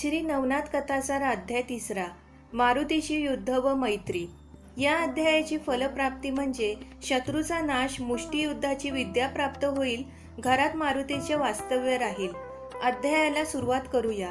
श्री नवनाथ कथासार अध्याय तिसरा मारुतीशी युद्ध व मैत्री. या अध्यायाची फलप्राप्ती म्हणजे शत्रूचा नाश मुष्टियुद्धाची विद्या प्राप्त होईल घरात मारुतीचे वास्तव्य राहील. अध्यायाला सुरुवात करूया.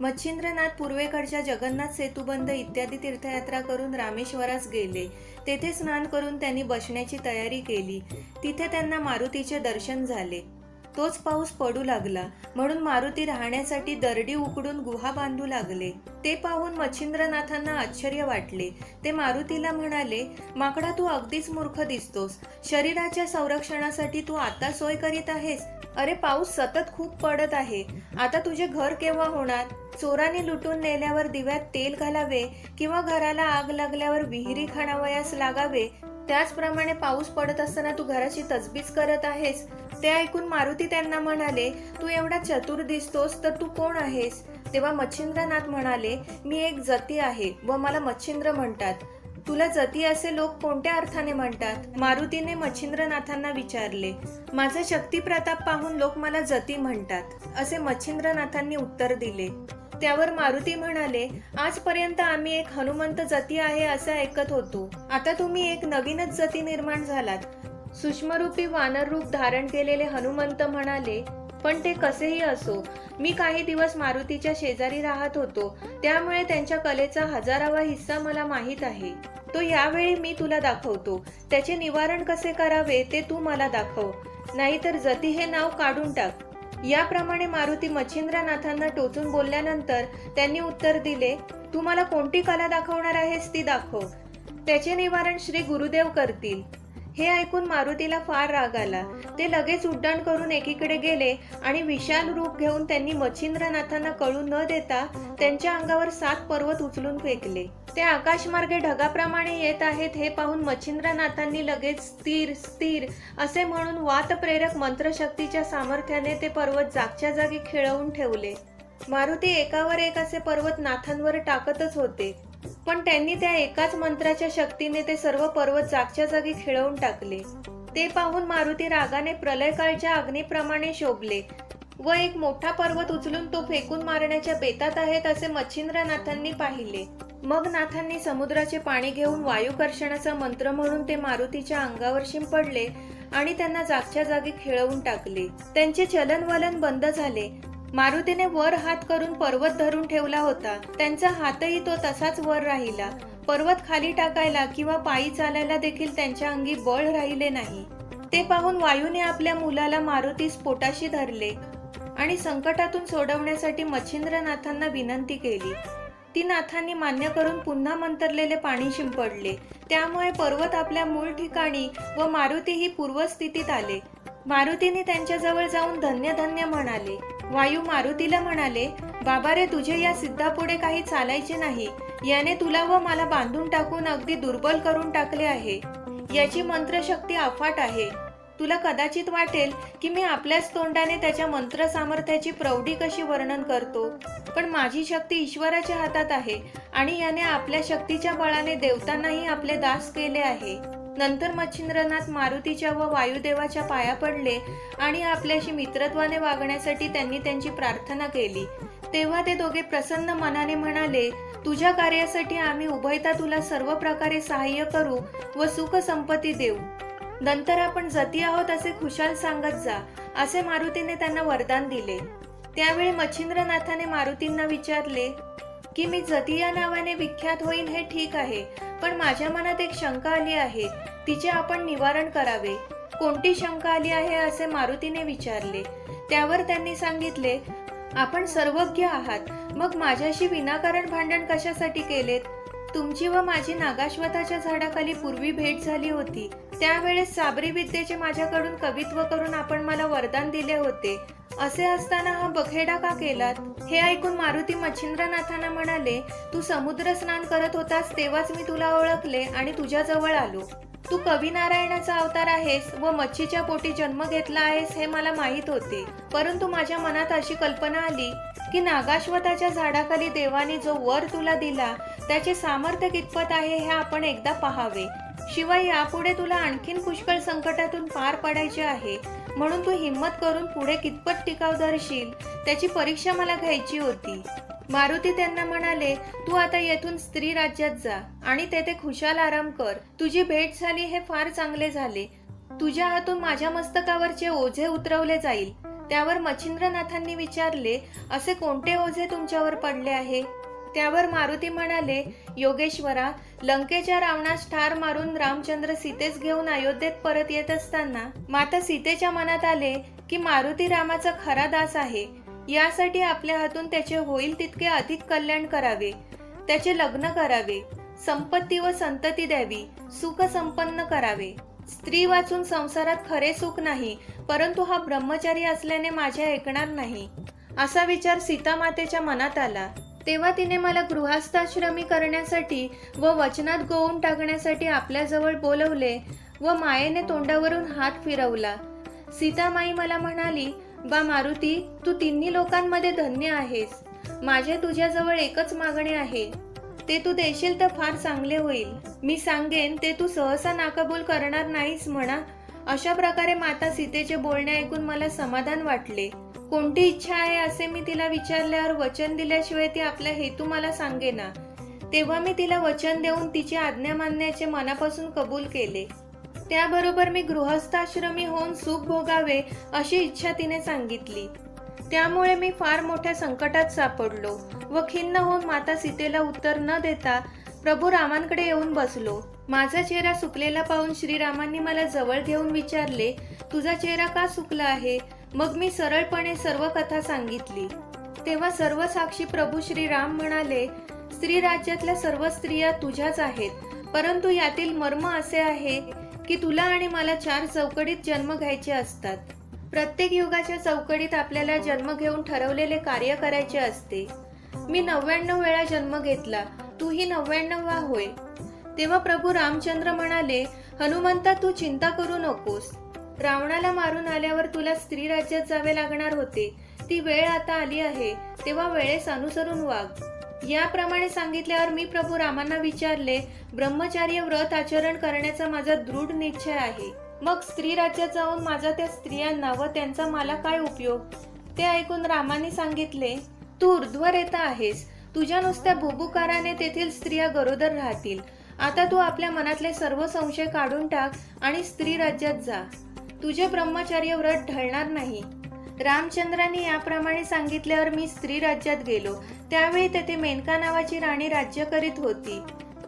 मच्छिंद्रनाथ पूर्वेकडच्या जगन्नाथ सेतुबंद इत्यादी तीर्थयात्रा करून रामेश्वरास गेले. तेथे स्नान करून त्यांनी बसण्याची तयारी केली. तिथे त्यांना मारुतीचे दर्शन झाले. तोच पाऊस पडू लागला. म्हणून मारुती राहण्यासाठी दरडी उकडून गुहा बांधू लागले. ते पाहून मच्छिंद्रनाथांना आश्चर्य वाटले. ते मारुतीला म्हणाले माकडा तू अगदीच मूर्ख दिसतोस. शरीराच्या संरक्षणासाठी तू आता सोय करीत आहेस? अरे पाऊस सतत खूप पडत आहे. आता तुझे घर केव्हा होणार? चोराने लुटून नेल्यावर दिव्यात तेल घालावे किंवा घराला आग लागल्यावर विहिरी खणावयास लागावे? त्याचप्रमाणे पाऊस पडत असताना तू घराची तजबीज करत आहेस. ते ऐकून मारुती त्यांना म्हणाले तू एवढा चतुर दिसतोस तर तू कोण आहेस? तेव्हा मच्छिंद्रनाथ म्हणाले मी एक जती आहे व मला मच्छिंद्र म्हणतात. तुला जती असे लोक कोणत्या अर्थाने म्हणतात? मारुतीने मच्छिंद्रनाथांना विचारले माझा शक्ती प्रताप पाहून लोक मला जती म्हणतात असे मच्छिंद्रनाथांनी उत्तर दिले. त्यावर मारुती म्हणाले आजपर्यंत आम्ही एक हनुमंत जती आहे असं ऐकत होतो. आता तुम्ही एक नवीनच जती निर्माण झालात. सूक्ष्मरूपी वानर रूप धारण केलेले हनुमंत म्हणाले पण ते कसेही असो मी काही दिवस मारुतीच्या शेजारी राहत होतो. त्यामुळे त्यांच्या कलेचा हजारावा हिस्सा मला माहीत आहे. तो यावेळी मी तुला दाखवतो. त्याचे निवारण कसे करावे ते तू मला दाखव. नाहीतर जती हे नाव काढून टाक. याप्रमाणे मारुती मच्छिंद्रनाथांना टोचून बोलल्यानंतर त्यांनी उत्तर दिले तू मला कोणती कला दाखवणार आहेस ती दाखव. त्याचे निवारण श्री गुरुदेव करतील. हे ऐकून मारुतीला फार राग आला. ते लगेच उड्डाण करून एकीकडे गेले आणि विशाल रूप घेऊन त्यांनी मच्छिंद्रनाथांना कळू न देता त्यांच्या अंगावर सात पर्वत उचलून फेकले. ते आकाशमार्गे ढगाप्रमाणे येत आहेत हे पाहून मच्छिंद्रनाथांनी लगेच स्थिर स्थिर असे म्हणून वातप्रेरक मंत्रशक्तीच्या सामर्थ्याने ते पर्वत जागच्या जागी खिळवून ठेवले. मारुती एकावर एक असे पर्वत नाथांवर टाकतच होते. पण त्यांनी त्या एकाच मंत्राच्या शक्तीने ते सर्व पर्वत जागच्या जागी खिळवून टाकले. ते पाहून मारुती रागाने प्रलयकाळच्या अग्नीप्रमाणे शोभले. व एक मोठा पर्वत उचलून तो फेकून मारण्याच्या बेतात आहेत असे मच्छिंद्रनाथांनी पाहिले. मग नाथांनी समुद्राचे पाणी घेऊन वायुकर्षणाचा मंत्र म्हणून ते मारुतीच्या अंगावर शिंपडले आणि त्यांना जागच्या जागी खिळवून टाकले. त्यांचे चलनवलन बंद झाले. मारुतीने वर हात करून पर्वत धरून ठेवला होता. त्यांचा हातही तो तसाच वर राहिला. पर्वत खाली टाकायला किंवा पायी चालायला देखील त्यांच्या अंगी बळ राहिले नाही. ते पाहून वायूने आपल्या मुलाला मारुतीस पोटाशी धरले आणि संकटातून सोडवण्यासाठी मच्छिंद्रनाथांना विनंती केली. ती नाथांनी मान्य करून पुन्हा मंतरलेले पाणी शिंपडले. त्यामुळे पर्वत आपल्या मूळ ठिकाणी व मारुती ही पूर्वस्थितीत आले. मारुतीने त्यांच्याजवळ जाऊन धन्य धन्य म्हणाले वायू मारुतीला म्हणाले बाबा रे तुझे या सिद्धापुढे काही चालायचे नाही. याने तुला व मला बांधून टाकून अगदी दुर्बल करून टाकले आहे. याची मंत्रशक्ती अफाट आहे. तुला कदाचित वाटेल की मी आपल्याच तोंडाने त्याच्या मंत्र सामर्थ्याची प्रौढी कशी वर्णन करतो. पण माझी शक्ती ईश्वराच्या हातात आहे आणि याने आपल्या शक्तीच्या बळाने देवतांनाही आपले दास केले आहे. नंतर मच्छिंद्रनाथ मारुतीच्या व वायुदेवाच्या पाया पडले आणि आपल्याशी मित्रत्वाने वागण्यासाठी त्यांनी त्यांची प्रार्थना केली. तेव्हा ते दोघे प्रसन्न मनाने म्हणाले तुझ्या कार्यासाठी आम्ही उभयता तुला सर्व प्रकारे सहाय्य करू व सुख संपत्ती देऊ. नंतर आपण जती आहोत असे खुशाल सांगत जा असे मारुतीने त्यांना वरदान दिले. त्यावेळी मच्छिंद्रनाथाने मारुतींना विचारले की मी जती या नावाने विख्यात होईन हे ठीक आहे पण माझ्या मनात एक शंका आली आहे तिचे आपण निवारण करावे. कोणती शंका आली आहे असे मारुतीने विचारले. त्यावर त्यांनी सांगितले आपण सर्वज्ञ आहात मग माझ्याशी विनाकारण भांडण कशासाठी केलेत? तुमची व माझी नागाश्वताच्या झाडाखाली पूर्वी भेट झाली होती त्यावेळेस साबरी विद्येचे माझ्याकडून कवित्व करून आपण मला वरदान दिले होते. असे असताना हा बखेडा का केलात? हे ऐकून मारुती मच्छिंद्रनाथांना म्हणाले तू समुद्र स्नान करत होतास तेव्हाच मी तुला ओळखले आणि तुझ्याजवळ आलो. तू कवी नारायणाचा अवतार आहेस व मच्छीच्या पोटी जन्म घेतला आहेस हे मला माहीत होते. परंतु माझ्या मनात अशी कल्पना आली की नागाश्वताच्या झाडाखाली देवाने जो वर तुला दिला त्याचे सामर्थ्य कितपत आहे हे आपण एकदा पहावे. शिवाय यापुढे तुला आणखीन पुष्कळ संकटातून पार पडायचे आहे. म्हणून तू हिंमत करून पुढे कितपत टिकाव धरशील त्याची परीक्षा मला घ्यायची होती. मारुती त्यांना म्हणाले तू आता येथून स्त्री राज्यात जा आणि तेथे खुशाल आराम कर. तुझी भेट झाली हे फार चांगले झाले. तुझ्या हातून माझ्या मस्तकावरचे ओझे उतरवले जाईल. त्यावर मच्छिंद्रनाथांनी विचारले असे कोणते ओझे तुमच्यावर पडले आहे? त्यावर मारुती म्हणाले योगेश्वरा लंकेच्या रावणास ठार मारून रामचंद्र सीतेस घेऊन अयोध्येत परत येत असताना माता सीतेच्या मनात आले की मारुती रामाचा खरा दास आहे. यासाठी आपल्या हातून त्याचे होईल तितके अधिक कल्याण करावे. त्याचे लग्न करावे. संपत्ती व संतती द्यावी. सुख संपन्न करावे. स्त्री वाचून संसारात खरे सुख नाही परंतु हा ब्रह्मचारी असल्याने माझ्या ऐकणार नाही. असा विचार सीतामातेच्या मनात आला. तेव्हा तिने मला गृहस्थाश्रमी करण्यासाठी व वचनात गोवून टाकण्यासाठी आपल्याजवळ बोलवले व मायेने तोंडावरून हात फिरवला. सीतामाई मला म्हणाली बा मारुती तू तिन्ही लोकांमध्ये धन्य आहेस. माझे तुझ्याजवळ एकच मागणे आहे. ते तू देशील तर फार चांगले होईल. मी सांगेन ते तू सहसा नाकबूल करणार नाहीस म्हणा. अशा प्रकारे माता सीतेचे बोलणे ऐकून मला समाधान वाटले. कोणती इच्छा आहे असे मी तिला विचारल्यावर वचन दिल्याशिवाय ती आपला हेतू मला सांगेना. तेव्हा मी तिला वचन देऊन तिची आज्ञा मानण्याचे मनापासून कबूल केले. त्याबरोबर मी गृहस्थाश्रमी होऊन सुख भोगावे अशी इच्छा तिने सांगितली. त्यामुळे मी फार मोठ्या संकटात सापडलो व खिन्न होऊन माता सीतेला उत्तर न देता प्रभू रामांकडे येऊन बसलो. माझा चेहरा सुकलेला पाहून श्रीरामांनी मला जवळ घेऊन विचारले तुझा चेहरा का सुकला आहे? मग मी सरळपणे सर्व कथा सांगितली. तेव्हा सर्व साक्षी प्रभू श्रीराम म्हणाले स्त्री राज्यातल्या सर्व स्त्रिया तुझ्याच आहेत. परंतु यातील मर्म असे आहे की तुला आणि मला चार चौकडीत जन्म घ्यायचे असतात. प्रत्येक युगाच्या चौकडीत आपल्याला जन्म घेऊन ठरवलेले कार्य करायचे असते. मी नव्याण्णव वेळा जन्म घेतला तूही नव्याण्णवा होय. तेव्हा प्रभू रामचंद्र म्हणाले हनुमंता तू चिंता करू नकोस. रावणाला मारून आल्यावर तुला स्त्री राज्यात जावे लागणार होते. ती वेळ आता आली आहे. तेव्हा वेळेस अनुसरून वाग. याप्रमाणे सांगितल्यावर मी प्रभू रामांना विचारले ब्रह्मचार्य व्रत आचरण करण्याचा माझा दृढ निश्चय आहे. मग स्त्री राज्यात जाऊन माझा त्या स्त्रियांना व त्यांचा मला काय उपयोग? ते ऐकून रामाने सांगितले तू ऊर्ध्वरेता आहेस. तुझ्या नुसत्या भुबुकाराने तेथील स्त्रिया गरोदर राहतील. आता तू आपल्या मनातले सर्व संशय काढून टाक आणि स्त्री राज्यात जा. तुझे ब्रह्मचार्य व्रत ढळणार नाही. रामचंद्राने याप्रमाणे सांगितल्यावर मी स्त्री राज्यात गेलो. त्यावेळी तेथे मेनका नावाची राणी राज्य करीत होती.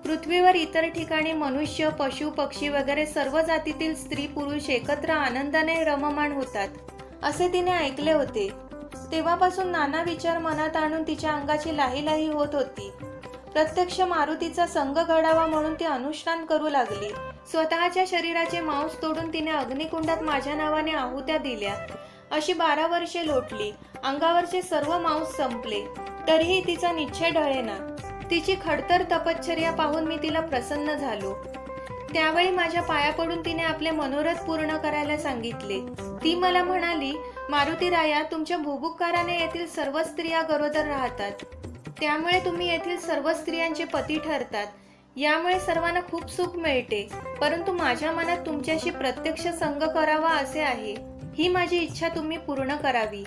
पृथ्वीवर इतर ठिकाणी मनुष्य पशु पक्षी वगैरे सर्व जातीतील स्त्री पुरुष एकत्र आनंदाने रममाण होतात असे तिने ऐकले होते. तेव्हापासून नाना विचार मनात आणून तिच्या अंगाची लाही लाही होत होती. प्रत्यक्ष मारुतीचा संघ घडावा म्हणून ती अनुष्ठान करू लागली. स्वतःच्या शरीराचे मांस तोडून तिने अग्निकुंडात माझ्या नावाने आहुत्या दिल्या. अशी बारा वर्षे लोटली. अंगावरचे सर्व मांस संपले. तरीही तिचा निश्चय ढळेना. तिची खडतर तपश्चर्या पाहून मी तिला प्रसन्न झालो. त्यावेळी माझ्या पाया पडून तिने आपले मनोरथ पूर्ण करायला सांगितले. ती मला म्हणाली मारुती राया तुमच्या भूभुकाराने येथील सर्व स्त्रिया गरोदर राहतात. त्यामुळे तुम्ही येथील सर्व स्त्रियांचे पती ठरतात. यामुळे सर्वांना खूप सुख मिळते. परंतु माझ्या मनात तुमच्याशी प्रत्यक्ष संग करावा असे आहे. ही माझी इच्छा तुम्ही पूर्ण करावी.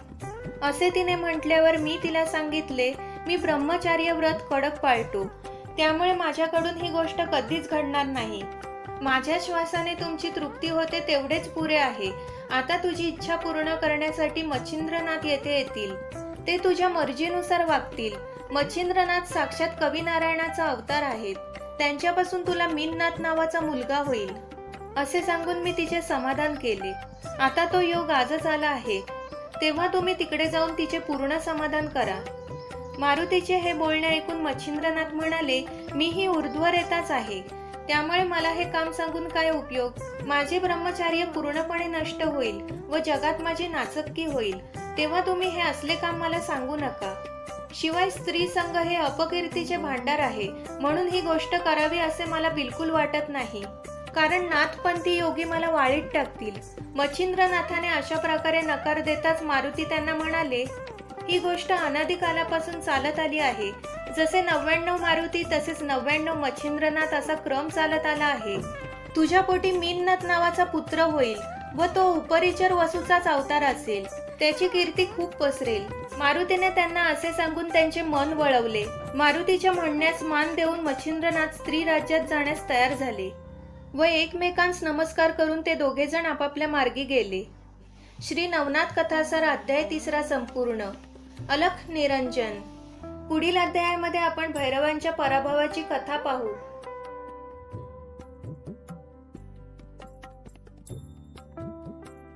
असे तिने म्हटल्यावर मी तिला सांगितले मी ब्रह्मचार्य व्रत कडक पाळतो. त्यामुळे माझ्याकडून ही गोष्ट कधीच घडणार नाही. माझ्या श्वासाने तुमची तृप्ती होते तेवढेच पुरे आहे. आता तुझी इच्छा पूर्ण करण्यासाठी मच्छिंद्रनाथ येथे येतील. ते तुझ्या मर्जीनुसार वागतील. मच्छिंद्रनाथ साक्षात कवी नारायणाचा अवतार आहेत. त्यांच्यापासून तुला मीननाथ नावाचा मुलगा होईल. असे सांगून मी तिचे समाधान केले. आता तो योग आजच आला आहे. तेव्हा तुम्ही तिकडे जाऊन तिचे पूर्ण समाधान करा. मारुतीचे हे बोलणे ऐकून मच्छिंद्रनाथ म्हणाले मीही उर्ध्वर ऊर्ध्वरेताच आहे. त्यामुळे मला हे काम सांगून काय उपयोग? माझे ब्रह्मचार्य पूर्णपणे नष्ट होईल व जगात माझी नाचक्की होईल. तेव्हा तुम्ही हे असले काम मला सांगू नका. शिवाय स्त्री संघ हे अपकीर्तीचे भांडार आहे. म्हणून ही गोष्ट करावी असे मला बिलकुल वाटत नाही. कारण नाथपंथी योगी मला वाळीत टाकतील. मच्छिंद्रनाथाने अशा प्रकारे नकार देताच मारुती त्यांना म्हणाले ही गोष्ट अनादिकालापासून चालत आली आहे. जसे नव्याण्णव मारुती तसेच नव्याण्णव मच्छिंद्रनाथ असा क्रम चालत आला आहे. तुझ्या पोटी मीननाथ नावाचा पुत्र होईल व तो उपरिचर वसूचाच अवतार असेल. त्याची कीर्ती खूप पसरेल. मारुतीने त्यांना असे सांगून त्यांचे मन वळवले. मारुतीच्या म्हणण्यास मान देऊन मच्छिंद्रनाथ स्त्री राज्यात जाण्यास तयार झाले व एकमेकांस नमस्कार करून ते दोघेजण आपापल्या मार्गी गेले. श्री नवनाथ कथासार अध्याय तिसरा संपूर्ण. अलख निरंजन. पुढील अध्यायामध्ये आपण भैरवांच्या पराभवाची कथा पाहू.